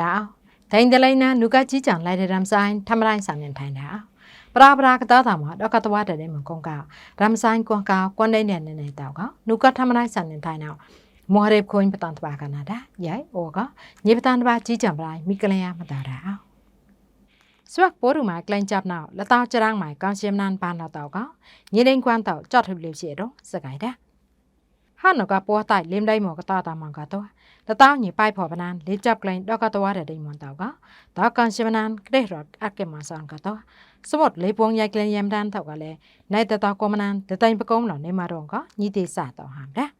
တာဒိန်တလိန်နာနုကကြီးကြံလိုက်တဲ့ရမ်ဆိုင်ထမရိုင်းဆန်နေထိုင်တာပရာပရာကတာတာမှာတော့ကတဝတဲ့တဲ့မကုန်းကရမ်ဆိုင်ကွန်ကာကွန်ဒိန်နဲ့နေနေတော့ကနုကထမရိုင်းဆန်နေထိုင်တော့မော်ရေခွင်းပတန်တပါကနာတာရိုင်ဩကညေပတန်တပါကြီးကြံပရိုင်းမိကလျာမတာတာစဝက်ပိုးရူမှာကလန်ចាប់နောက်လတောက်ကြရန်းမှာကောင်းရှင်းနန်ပန်တော့တော့ကညေဒိန်ကွမ်တော့ကြော့ထုလို့ရှိတော့စကိုင်တာ ဟာနကပေါ်တိုင်လင်းတိုင်းမောကတာတာမန်ကတော့တတောင်းညပိုက်ဖော်ပနန်လေးจับကလိုင်းတော့ကတော့တဲ့ဒိမွန်တော့ကဒါကန်ရှမနန်ကတဲ့ရအကဲမဆန်ကတော့စမတ်လေးပွန်ရိုက်ကလင်းယမ်တန်တော့ကလည်းနိုင်တတော်ကမနန်တတိုင်းပကုံးလောင်နေမှာတော့ကညီသေးစတော့ဟမ်တဲ့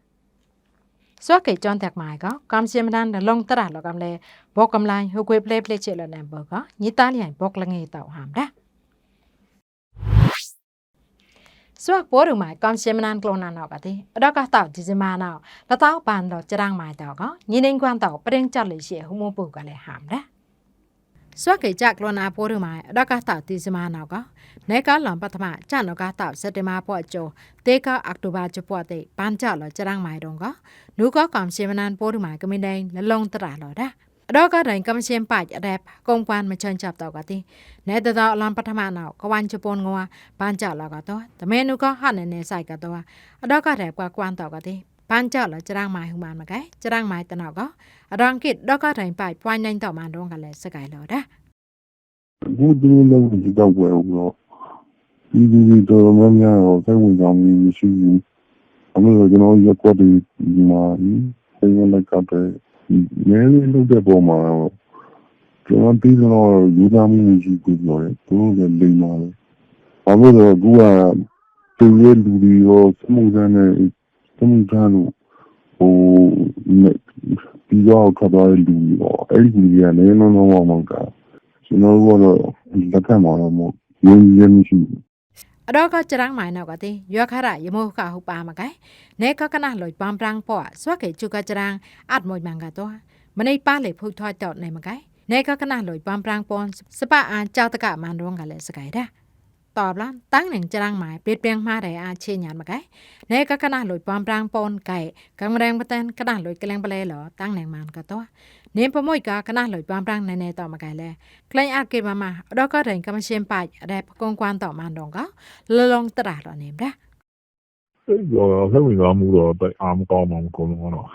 စွာကေကြွန်တက်မိုင်ကကမ်စီမနန်လုံတရလောကံလေဘောကမ်လိုင်းဟိုကွေပလေပလေချေလနံဘောကညီတလျိုင်ဘောကလငေတောက်ဟမ်တဲ့ สวกปัวดูหมายกอมเชมนานกลนานอกะติอดอกะตอกจิจิมานาละตอกปานดอกจรังหมายตอกก็ညီနေกวนตอกปริงจัดเลยเสียหุโมปุกะเลยหามดะสวกเกจักลนาปัวดูหมายอดอกะตอกติจิมานาก็ในกาลอมปฐมจันนกะตอกเซติมาปอโจเตกะออกโตบาจปอเตปานจัดลอจรังหมายดงก็นูก็กอมเชมนานปัวดูหมายก็ไม่ได้ละลงตราลอด ะအတော့ကတိုင်းကမရှင်ပိုက်အရက်ကုံပန်မချန်ချပ်တော့ကတိနေတတော်အလံပထမနောက်ကဝန်ချပွန်ငွာပန်းကြလာကတော့တမဲနုကဟာနေနေဆိုင်ကတော့အတော့ကတဲ့ကွာကွမ်တော့ကတိပန်းကြလာကြရမ်းမိုင်ဟူမန်မကဲကြရမ်းမိုင်တနောကအရန်ကိတော့ကတိုင်းပိုက်ပွိုင်းနိုင်တော့မှတော့ကလည်းစကိုင်လောတာအခုဒီလိုဒီတော့ဝယ်ဦးတော့ဒီဒီတော်များများတော့စိတ်ဝင်စားမှုမရှိဘူးအမေကကျွန်တော်ရက်ကွက်ဒီမှာစိတ်ဝင်လိုက်က တဲ့မဲလေးလုပ်တဲ့ပုံမှာကျွန်တော်ပြီးတော့ယူသားမှုမရှိဘူးပြောတယ်သူတို့ကလိမ်ပါလေဘာလို့လဲကူကသူရဲ့လူတွေရောစမှုစမ်းနဲ့စမှုစမ်းလို့ဟိုပြီးတော့ခါတော့လူတွေရောအဲ့ဒီလူတွေကလည်းလုံးလုံးအောင်မှကကျွန်တော်တို့ကတော့လက်ခံမှာတော့မဟုတ်ရင်းရင်းမရှိဘူး អដកចរាំងម៉ៃណៅកទេយោខារៈយមោកហុបាមកែណែកកណះលុយបំប្រាំងពោស្វកេជុកចរាំងអាត់មួយម៉ាំងកតោម្នៃប៉ះលេភុថយតតណែមកែណែកកណះលុយបំប្រាំងពនសបអាចោតកម៉ានរងកលែសកែដាតបឡានតាំងនឹងចរាំងម៉ៃពេតពេងម៉ារ៉ែអាឆេញានមកែណែកកណះលុយបំប្រាំងពនកែកំរែងបតានកណះលុយកលែងបលែលតាំងនឹងម៉ានកតោ อมปรางปอนไก่กังแรงปะเตนขนาดลอยกระเลงปะเลหรอตั้งหนึ่งมันก็ตัวเน้นปะมวยกาขนาดลอยปอมปรางในในต่อมาไกแลใครอาจเก็บมามาดอกก็เริงก็มาเชียนไปได้ปกงกวนต่อมันดองก็ลลงตราดเนมได้ အဲ့တော့ဆက်ဝင်သွားမှုတော့တိတ်အာမကောင်းမှမကောင်းတော့တော့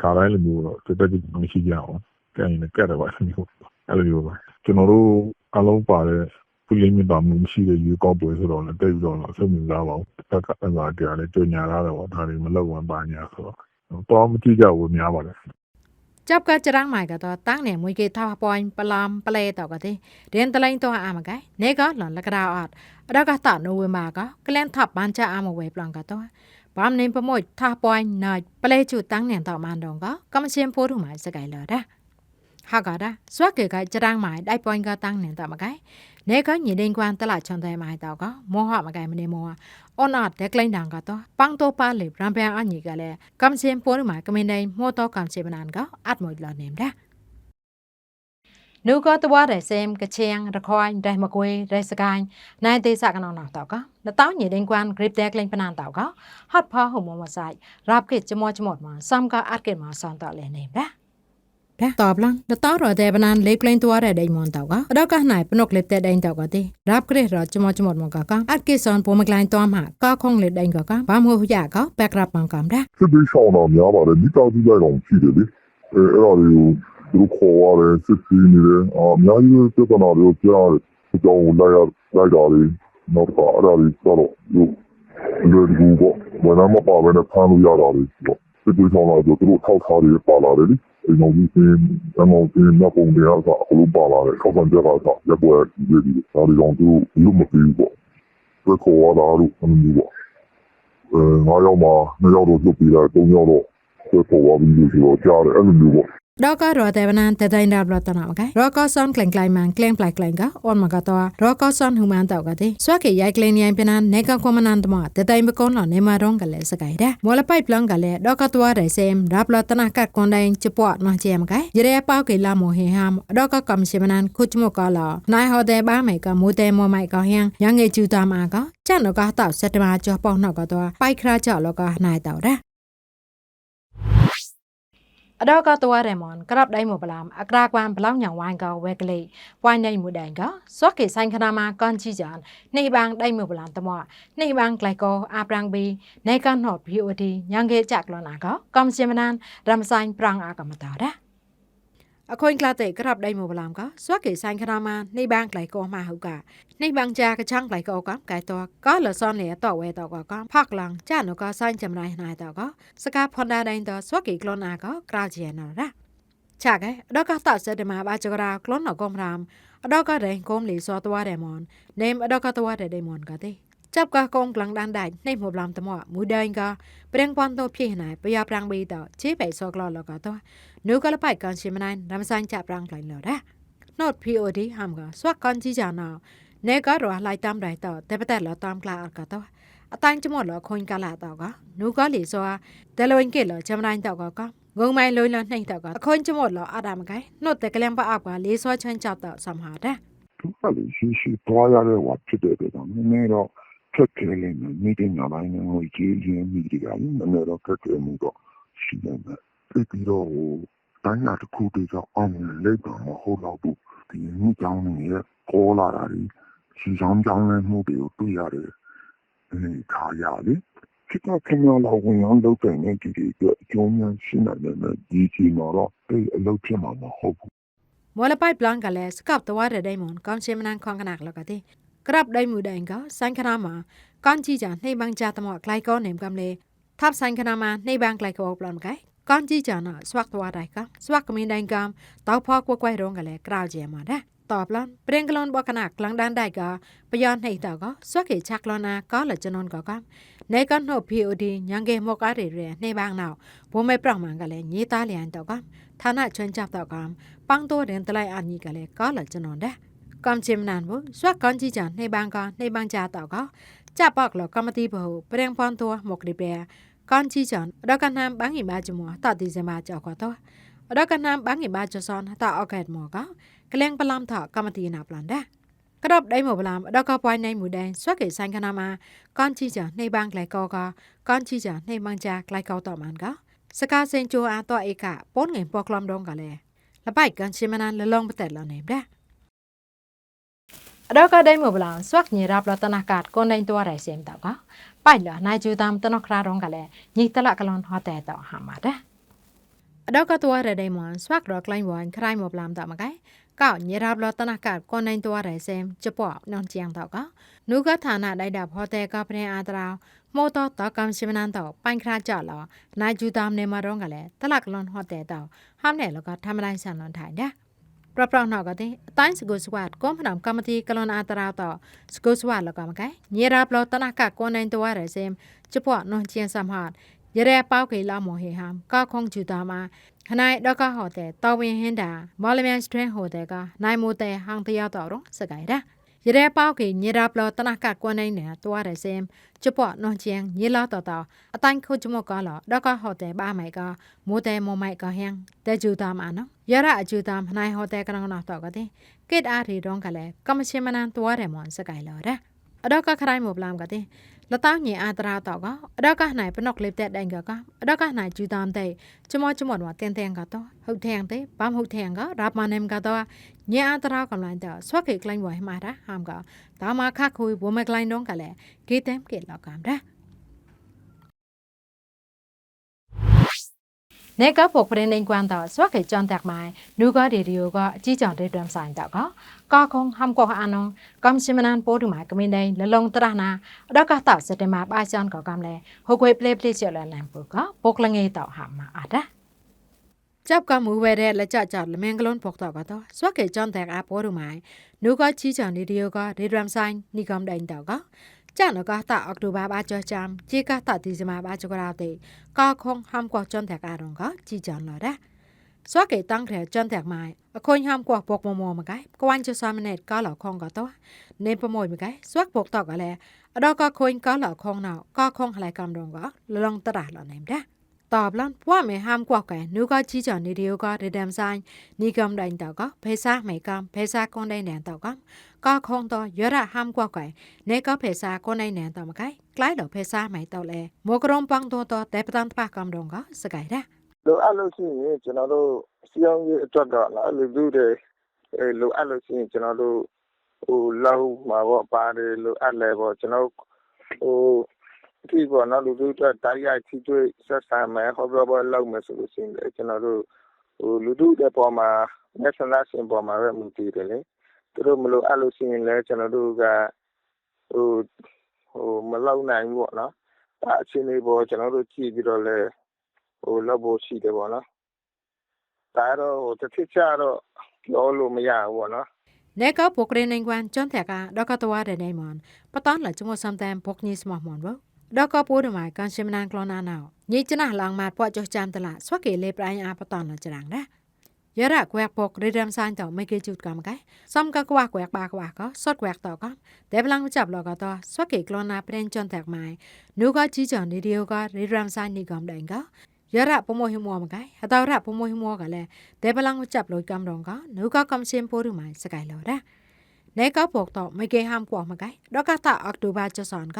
ခါတိုင်းလိုမျိုးတော့တက်တက်ကြီးမရှိကြအောင်ကဲရင်လည်းကက်တယ်ပါမျိုးအဲ့လိုမျိုးပဲကျွန်တော်တို့အလုံးပါတဲ့သူလိမ့်မြတာမှုမရှိတဲ့ယူကောက်ပွဲဆိုတော့လည်းတိတ်ပြီးတော့ဆက်ဝင်သွားပါဘူးတက်ကအဲ့ဒါတရားလည်းကြညာရတာပေါ့ဒါတွေမလောက်ဝင်ပါညာဆိုတော့တော့မကြည့်ကြဘူးများပါတ ចាប់កាចរាំងម៉ៃកតតាំងនេះមួយគេថាប៉ាញ់ប្លំប្លេតកទេរៀនតលេងតអាមកែនេះក៏លនលកដៅអត់ដកតនូវមកក៏ក្លែនថប់បានចាអាមកវេប្លងកតបំនេះប្រមួយថាប៉ាញ់ណាច់ប្លេជូតាំងនេះតបានដងក៏កំឈាមពូរុម៉ៃសកៃលរ៉ាហកដាស្វាកេកចរាំងម៉ៃដៃប៉ាញ់កតាំងនេះតមកែ เลจุตั้งเนี่ยต่อมันดองก็ก็มาเชียนโพดูหมายสกายเลยดะဟာကဒါစဝကေကကြရန်းမိုင်ဒိုက်ပွိုင်းကတန်းနေတာမကဲနေကညင်ဒင်းကွမ်တလာချွန်တဲ့မိုင်တော့ကမောဟမကဲမနေမောအော်နာဒက်ကလိုင်းဒန်ကတော့ပန်းတော့ပါလေဗရန်ပန်အညီကလည်းကမ်စင်ပိုးမှာကမင်းတိုင်းမောတော့ကမ်စင်မနန်ကအတ်မွိလာနေတာနုကတဝရဲစမ်ကချင်ရခွိုင်းဒိုင်မကွေရဲစကိုင်းနိုင်သေးစကနောနောက်တော့ကနတောင်းညင်ဒင်းကွမ်ဂရစ်ဒက်ကလိုင်းပနန်တော့ကဟတ်ဖာဟုံမမဆိုင်ရပ်ကစ်ချမောချမောမှာစမ်ကအတ်ကစ်မှာဆန်တော့လဲနေတာတဲ့ตอบลังนตอรอแต่ปนันเล็กเล่นตัวได้มอนตอกะดอกกะ ဖဲတော်ပလန်တတော်ရတဲ့ပနန်လေးကလင်းသွားတဲ့ဒိမွန်တော့ကတော့ကနိုင်ပနုတ်လေးတဲ့ဒိန်တော့ကတိရပ်ကရရချမချမမကကအတ်ကေဆွန်ပုံမကလိုင်းသွားမှာကခုံးလေးဒိန်ကကဘာမို့ရကပက်ရပ်ပန်ကမ်ဒါစစ်ဘေးရှောင်းတော့များပါတယ်မိသားစုလိုက်တော့ရှိတယ်လေအဲအဲ့ဒါတွေကိုသူတို့ခေါ်ရတယ်စစ်စီနေတယ်အာအများကြီးပြဿနာတွေကိုကြားရတယ်အကြောင်းလိုက်ရလိုက်တာလေနောက်တော့အဲ့ဒါတွေတော့လူလူပေါ့ဘယ်နာမပါဘဲနဲ့ဖမ်းလို့ရတာလေပေါ့စစ်တွေဆောင်လာတော့သူတို့ထောက်ထားတွေပါလာတယ်လေ အိမ်တော်ကြီးစင်းအမောင်စင်းနောက်ပုံတွေကအအလုံးပါလာတယ်ခောက်ဆန်ကြက်ကရက်ွယ်ဒီဒီဒါတွေတော့သူလူမပြီးပေါ့ဘယ်ခေါ်ရတာလို့အမှန်ကြီးပေါ့အဲငါးယောက်မှာနှစ်ယောက်တော့လွတ်ပြီးတာသုံးယောက်တော့ဆက်ပေါ်သွားပြီးလို့ဆိုတော့ကြားတယ်အဲ့လိုမျိုးပေါ့ ดอกก็รอแต่ปนันแต่ได้ดับรอตนะมกะรอก็ซอนแกล้งไกลมันแกล้งปลายแกล้งกะออนมากะตัวรอก็ซอนหุมันตอกะติสวะเกยายแกล้งยายปนั้นเนกะคอมนันตมะแต่ได้มกอนลอเนมาร้องกะเลยสกายดะมอละไปปลังกะเลยดอกก็ตัวได้เซมรับรอตนะกัดกอนไดจะปอดมาเจมกะยเรปาวเกลาโมเฮฮามดอกก็กำเชมนันคุจมกะลอนายฮอเดบ้าไมกะมูเตมอไมกะเฮียงยังเงจูตามากะจันนกะตอเซตมาจอปองนกะตัวไปคราจอลกะนายต អដកตัวเรมอนกรับได้หมู่ปลามอักรากวามปลามอย่างวานก็เวกเลยปานในหมู่แดงก็สวกเกสันคณามาก่อนชีจอนในบางได้หมู่ปลามตมอในบางไกลโกอาปรางบีในการหอดพีโอดียังเกจักลอนาก็กอมเชมนานรำซายปรางอากรรมตอดะ អខូនក្លាតេក្រាប់ដៃមកបឡាំក៏ស្វាកេសាញ់ខ្នាម៉ានេះបាងក្លៃកោម៉ាហូកានេះបាងចាកចាំងក្លៃកោកំកែតក៏លសនលេតវេតក៏កំផាក់ឡងចានក៏សាញ់ចំណៃណៃតក៏សកាផនដាដៃតស្វាកេក្លូនអាក៏ក្រាលជាណរ៉ាចាក់ឯដកតសេតមាបាចរាក្លូនអកំរាមដកករែងគុំលីសតវ៉ារេមននេមដកតវ៉ារេដេមនក៏ទេ จับกะกงกลังดันได้ในหมู่บลามตะมอมูดายกะเปรงปอนโตพี่ไหนปยาปรางบีตอเจไปซอกลอลกะตอนูกะละไปกันชิมนายรำสันจับปรางไกลลอดะนอดพีโอดีฮัมกะสวักกันจีจานาเนกะรอไลตามไดตอแต่ปะแต่ลอตามกลากะตอအတိုင်းကျမလောခွန်ကလာတော့ကနူကလီဆိုတဲလဝင်ကေလောချမနိုင်တော့ကငုံမိုင်လွိလနှိမ့်တော့ကအခွန်ကျမလောအဒါမကိုင်နို့တကလန်ပါအကွာလေးစောချမ်းချတော့ဆမ်ဟာတဲ့ သူကလည်းရှိရှိသွားရတဲ့ဟောဖြစ်တဲ့အတွက်ကြောင့်နည်းနည်းတော့ ခက်ခဲလိမ့်မယ်မိတင်ညာပိုင်းနဲ့ငွေကြီးရင်းမိတွေကလည်းနည်းနည်းတော့ခက်ခဲမှုတော့ရှိနေတယ်ပြီးတော့ဟိုတိုင်းနာတစ်ခုတည်းကအောင်မြင်လိမ့်မှာမဟုတ်တော့ဘူးဒီမိကြောင်းတွေရဲ့ပေါ်လာတာဒီစီဆောင်ကြောင်းနဲ့မှုတွေကိုတွေ့ရတယ်အနေခါရလေဖြစ်တော့ခင်ဗျားလာဝင်အောင်လုပ်တဲ့နေဒီတွေအတွက်အကျိုးများရှိနိုင်တယ်နဲ့ဒီချိန်မှာတော့အဲ့အလုပ်ဖြစ်မှာမဟုတ်ဘူးမော်လပိုက်ပလန်ကလည်းစကပ်တော်ရတဲ့ဒိမွန်ကောင်းချင်မနန်ခွန်ကနကလကတဲ့ กรับได้มือแดงก็สังคนามาก้อนจีจ่าในบางจ่าตมอไกลก้อนเหนมกำเลยทับสังคนามาในบางไกลก็ปลอมไกก้อนจีจ่าน่ะสวักตัวได้ก็สวักกมีแดงกำต่อพอกวักไว้รงกันเลยกราวเจียมาได้ตอบลอนเปรียงกลอนบอกขนาดกลางด้านได้ก็ปยอนให้ต่อก็สวักเขชักลอนาก็หลัจนนก็ก็ในก้อนหอบพีโอดียังเกมอกอะไรเรียในบางนาวผมไม่ปรามันกันเลยยีตาเลียนต่อก็ฐานะชนจับต่อก็ปังตัวเรียนตะไลอันนี้กันเลยก็หลัจนนได้ อกหลอกกรรมติบเปรียงปอนตัวหมกดิเปกันจีจันดอกกันนำบังอิบาจมัวตอดิเซมาจอกตัวดอกกันนำบังอิบาจซอนตอออเกตมอกกะเลงปลามถอกรรมตินาปลันดากระดบได้หมบลามดอกก็ปอยในหมู่แดงสวกเกสังคณามากันจีจันในบางไกลกอกกันจีจันในบางจากไกลกอต่อมันก็สกาเซนโจอาตัวเอกะป้นเงินปอกลอมดงกะเลละไปกันชิมนันละลองปะแต่ละเนมดา အတော့ကဒိုင်မဘလန်စွက်ညေရာပလတနာကတ်ကိုနိုင်တော်ရိုင်စင်တော့ကပိုက်လာနိုင်ဂျူတမ်တနခရာရောကလည်းညိတလကလွန်ဟောတဲ့တော့ဟာမှာတဲ့အတော့ကတော်ရတဲ့မွန်စွက်ရောကလိုင်းဝန်ခရိုင်မဘလန်တော့မကဲကောက်ညေရာဘလတနာကတ်ကိုနိုင်တော်ရိုင်စင်ချပော့နောင်ချန်တော့ကနုကဌာနလိုက်တာဟောတဲ့ကပရင်အာတရာမောတော့တကမ်ရှိမနန်တော့ပိုင်ခရာကြလောနိုင်ဂျူတမ်နေမှာတော့ကလည်းတလကလွန်ဟောတဲ့တော့ဟမ်နဲ့လောကထမလိုက်ဆန်လွန်ထိုင်တဲ့ ပရပရနောက်ကတဲ့အတိုင်းစကုစဝတ်ကွန်ဖနမ်ကမတီကလွန်အာတရာတော့စကုစဝတ်လောကမကဲညရာပလတနာကကွန်နိုင်တဝရစင်ချပွနွန်ချင်ဆမ်ဟာရရဲပေါကေလာမောဟေဟမ်ကခုံချူတာမှာခနိုင်တော့ကဟောတဲ့တော်ဝင်ဟင်းတာမော်လမြန်စထရန်ဟိုတဲ့ကနိုင်မိုတဲ့ဟန်တရတော့တော့စကိုင်တာ ရရဲပေါကေညရာပလတနာကကွန်နိုင်နေတဝရစင်ချပွနွန်ချင်ညလာတော့တော့အတိုင်းခုချမကလာတော့ကဟောတဲ့ဘာမိုက်ကမိုတဲ့မောမိုက်ကဟန်တဲ့ချူတာမှာနော်ရရအချူတာမနိုင်ဟောတဲ့ကနကနော်တော့ကတဲ့ကိတ်အားရီတော့ကလည်းကမရှင်မနန်တဝရမွန်စကိုင်လောတဲ့အတော့ကခရိုင်းမဘလမ်ကတဲ့ လတောင်းညင်အာတရာတော့ကအတော့ကနိုင်ပနော့ကလစ်တဲ့တိုင်ကကအတော့ကနိုင်ဂျူတမ်တဲ့ချမောချမောတော့တင်းတင်းကတော့ဟုတ်တယ်တဲ့ဘာမဟုတ်တယ်ကရာမနမ်ကတော့ညင်အာတရာကလိုင်းတော့ဆွက်ခေကလိုင်းဝဲမှာတာဟမ်ကဒါမှခခွေဘုံမကလိုင်းတော့ကလည်းဂေတမ်ကေလောက်ကမ်ဒါ နေကပုတ်ပရင်နေကွမ်တော့ဆွက်ခေကြွန်တက်မိုင်နူကဒီရီယိုကအကြီးကြောင်တဲ့တွမ်ဆိုင်တော့ကကာခုံဟမ်ကောအနုံကမ်စီမနန်ပိုးတူမိုင်ကမင်းဒိုင်လလုံတရနာအတော့ကတောက်စတမဘာချန်ကောကမ်လေဟိုကွေပလေပလေချလလန်ပုကပုတ်လငေတော့ဟာမအာဒါจับกำมือเวเรและจะจัดละเมงกลอนพกต่อก็ต่อสวกเกจอนแตกอาโปรูไม้นูก็ชี้จอนดีเดียวก็เรดรัมไซน์นี่กำดันต่อก็จ้านก็ตาออกดูบาบาจอจามจีก็ตาติจมาบาจกราติก็คงห้ามกว่าจอนแตกอารองก็ ចានកោតអកតូបាបាចចាំជីកតទីសមាបាចករតេកោខងហាំកោចំតែការងកជីចនរ៉ាសួកេតាំងរែចំតែម៉ៃអខូនហាំកោបកមមមកឯកវ៉ាន់ចសាមណេតកោលខងកោតនេប្រមួយមកឯសួកបកតកលែអដកខូនកោលខងណោកោខងហ្លៃកំរងកលលងតរ៉ាលណេមដែរ ตราหลอเนมได้ ตอบลันว่าไม่ห้ามกว่าแกนูก็ชี้จอนี่เดียวก็เดดมไซนี่กำดันต่อก็เพซ่าไม่กำเพซ่าคนได้แหนต่อก็ก็คงต่อยระห้ามกว่าแกเนก็เพซ่าคนได้แหนต่อมาไกใกล้ดอกเพซ่าไม่ต่อแลโมกรมปังตัวต่อแต่ปตันปากกำดงก็สกายได้ လိုအပ်လို့ရှိရင်ကျွန်တော်တို့စီအောင်ရေးအတွက်တော့လားလူလူတွေအဲလိုအပ်လို့ရှိရင်ကျွန်တော်တို့ဟိုလောက်မှာပေါ့ပါတယ်လိုအပ်လဲပေါ့ကျွန်တော်ဟို ဒီပေါ့နော်လူလူတွေတိုက်ရိုက်ထိတွေ့ဆက်ဆံမယ်ဟောပြောပေါ်လောက်မယ်ဆိုလို့ရှိရင်လေကျွန်တော်တို့ဟိုလူလူတွေပေါ်မှာ national ရှင်ပေါ်မှာပဲမူတည်တယ်လေသူတို့မလို့အပ်လို့ရှိရင်လဲကျွန်တော်တို့ကဟိုဟိုမလောက်နိုင်ဘူးပေါ့နော်အဲအခြေအနေပေါ်ကျွန်တော်တို့ကြည့်ပြီးတော့လဲဟိုလောက်ဖို့ရှိတယ်ပေါ့နော်ဒါတော့ဟိုတစ်ချက်ချတော့ပြောလို့မရဘူးပေါ့နော်နေကပုကရနေကွမ်ကျွန်းတက်ကဒေါကတဝါတဲ့နေမွန်ပတန်လချမစမ်တန်ပုကနိစမမွန်ဘ ดอกก็ปูดหมายการชิมนางกลอนานาวนี่จะน่าลองมาปอจจามตละสวเกเลปรายอาปตอนจรังนะยาระแกวกปกเรียมซานต่อไม่เกจุดกรรมไกซ้อมก็กว่าแกวกบากว่าก็สดแกวกต่อก็แต่พลังจับหลอกต่อสวเกกลอนาเปรนจนแตกไม้นูก็จีจอนดีเดียวก็เรียมซานนี่กอมแดงก็ยาระปมหิมัวมไกอตาระปมหิมัวก็แลแต่พลังจับลอยกรรมรองก็นูก็กำเชมโพหรือไม่สกายหลอระ နေကပုတ်တော့မကေဟမ်ကွာမကိုင်ဒေါကတာအောက်တိုဘာချဆွန်က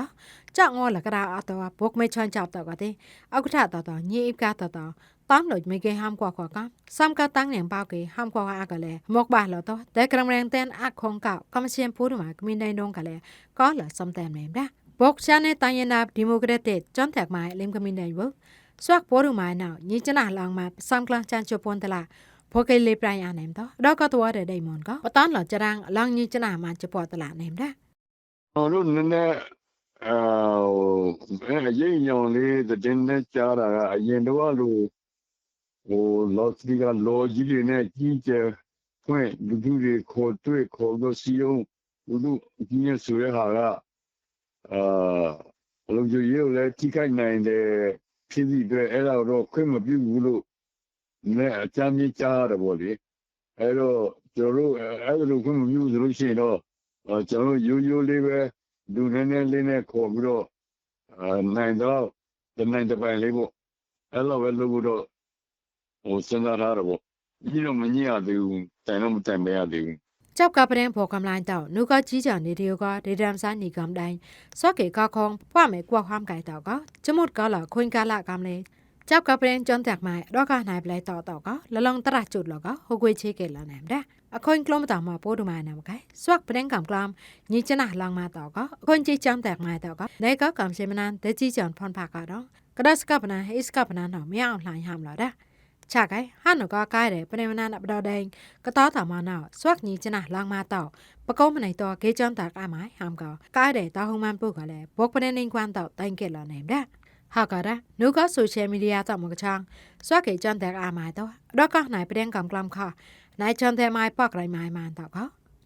ကြောက်ငေါ်လကရာအတော့ပုတ်မေချွန်ချပ်တော့ကတဲ့အခုထတော့တော့ညိအကတော့တော့ตามหลดไม่เกห้ามกว่าขวาก็ซ้ำก็ตั้งเหนียงเป้าเกห้ามกว่าอาก็เลยมกบาแล้วต่อแต่กำแรงเต้นอักคงเก่าก็มาเชียนพูดมาก็มีในนงก็เลยก็เหลือซ้ำแต้มเนมได้บกชาในตังยนาดิโมกราติจอนแตกไม้เล่มก็มีในเวิร์สวักพูดมาเนาะยี่จะน่าลองมาซ้ำกลางจานจูปนตลา พอเกเลยปลายอันเนมต่อเราก็ตัวเดไดมอนก็ปตอนหลอจะรังลองยี่จะน่ามาจะปอตลาดเนมได้ ကျွန်တော်တို့နည်းနည်းအာဟိုအဲအရင်ညောင်လေးတဲ့နဲ့ကြားတာကအရင်တော့လို့ဟိုလော့စတီကလော်ကြီးတွေနဲ့ကြီးကျယ်ဖွင့်လူလူတွေခေါ်တွေ့ခေါ်လို့စီယုံလူလူကြီးရဆိုရဟာကအာလုံချိုရုပ်လည်းထိခိုက်နိုင်တယ်ဖြစ်ပြီးအတွက်အဲ့ဒါတော့ခွင့်မပြုဘူးလို့ နဲ့အကြမ်းကြီးကြားရတယ်ပေါ့လေအဲ့တော့ကျွန်တော်တို့အဲ့လိုခွင့်မပြုသလိုရှိရင်တော့ကျွန်တော်ရိုးရိုးလေးပဲလူနည်းနည်းလေးနဲ့ခေါ်ပြီးတော့နိုင်တော့တနိုင်တပိုင်လေးပေါ့အဲ့လိုပဲလုပ်ဖို့တော့ဟိုစဉ်းစားထားတယ်ပေါ့ဒီလိုမညံ့ရသေးဘူးတိုင်တော့မတိုင်မရသေးဘူးကျောက်ကပဒင်းဖော်ကမ္လိုင်းတောင်းနုကကြီးကြနေဒီယကဒေဒမ်စာနီကမ်တိုင်းစောကေကခေါင်ဖွားမယ်ကွာဟမ်ကိုင်တောက်ကကျမုတ်ကလာခွင်ကလာကမ်လေး จับกับเพลงจนจากมาดอกกาหายไปต่อต่อก็ละลองตระจุดแล้วก็ฮกวยเชเกลแล้วแหนมได้อคนกลมต่อมาโปดูมาแหนมไกสวักเพลงกำกลามนี่จะน่ะลองมาต่อก็คนจีจำแตกมาต่อก็ได้ก็กำเชมานานแต่จีจอนพรผักก็ร้องก็ได้สกับนาเอสกับนาหนอไม่เอาหลายหามแล้วได้ฉากไอ้ฮันก็ใกล้เลยเป็นมานานอับดอแดงก็ต่อต่อมาเนาะสวักนี้จะน่ะลองมาต่อปะก้มันในตัวเกจอมตากอาไม้หามก็ใกล้เลยต่อหงมันปุ๊กก็เลยบอกเป็นในความต่อแต่งเกลแล้วแหนมได้ ဟာကာရာနုကဆိုရှယ်မီဒီယာသမကချန်စွာကေချန်တဲ့အာမိုင်တော့တော့ကနိုင်ပဒင်ကံကလမ်ခနိုင်ချန်တဲ့မိုင်ပေါက်ရိုင်းမိုင်မန်တော့က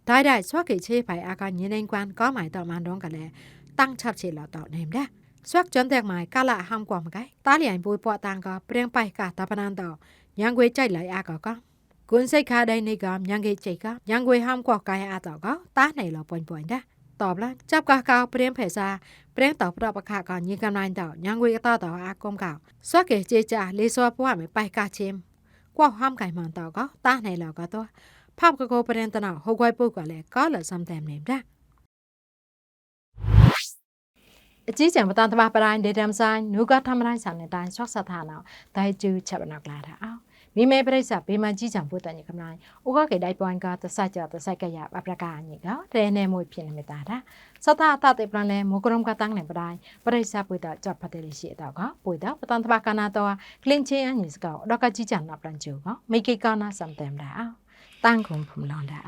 ဒါဒါစွာကေချေပိုင်အာကညင်းနေကွမ်ကောမိုင်တော့မန်တော့ကလည်းတန်းချပ်ချေလောက်တော့နေမလားစွာကချန်တဲ့မိုင်ကလာဟမ်ကွမ်ကဲတားလျင်ပွေးပွားတန်ကပရင်ပိုက်ကတပနန်တော့ညံခွေကြိုက်လိုက်အာကောကကွန်စိတ်ခါတိုင်းနေကညံခွေကြိတ်ကညံခွေဟမ်ကွက်ကိုင်းအာတော့ကတားနေလောက်ပွင့်ပွင့်တဲ့ ต่อก็ตาในเราป่วยๆนะตอบละจับกากาวเปลี่ยนเพศาเปลี่ยนต่อปรับประคาก่อนยิงกำลังต่อยังเวต่อต่ออากมเก่าสวกเกเจจาเลซัวปว่าไม่ไปกาชิมกว่าห้ามไก่มันต่อก็ตาในเราก็ตัวภาพกโกเปลี่ยนตนาหกไว้ปุ๊กก็เลยก็เลยซ้ำแต้มเนมได้အကြီးကျယ်မတန်တမပတိုင်းဒေတမ်ဆိုင်နုကထမတိုင်းဆောင်တဲ့တိုင်းဆော့ဆတ်ထာနာဒိုင်ကျူချက်ဘနောက်လာတာအောင် မိမဲပရိစ္ဆဘေးမှာကြီးချံဖို့တန်ညကမလိုက်ဥကကေတိုက်ပွိုင်းကသစကြသစကရပပရကညကတဲနေမွေဖြစ်နေမတာတာစသအတတေပလန်လဲမိုကရမ်ကတန်းနေပတိုင်းပရိစ္ဆပွေတာကြဖတ်တယ်ရှိတော့ကပွေတာပတန်တဘကနာတော့ကလင်ချင်းအညစ်ကောတော့ကကြီးချံနာပလန်ကျူကမိကေကနာစမ်တမ်တာတန်ခုံဖုံလွန်တာ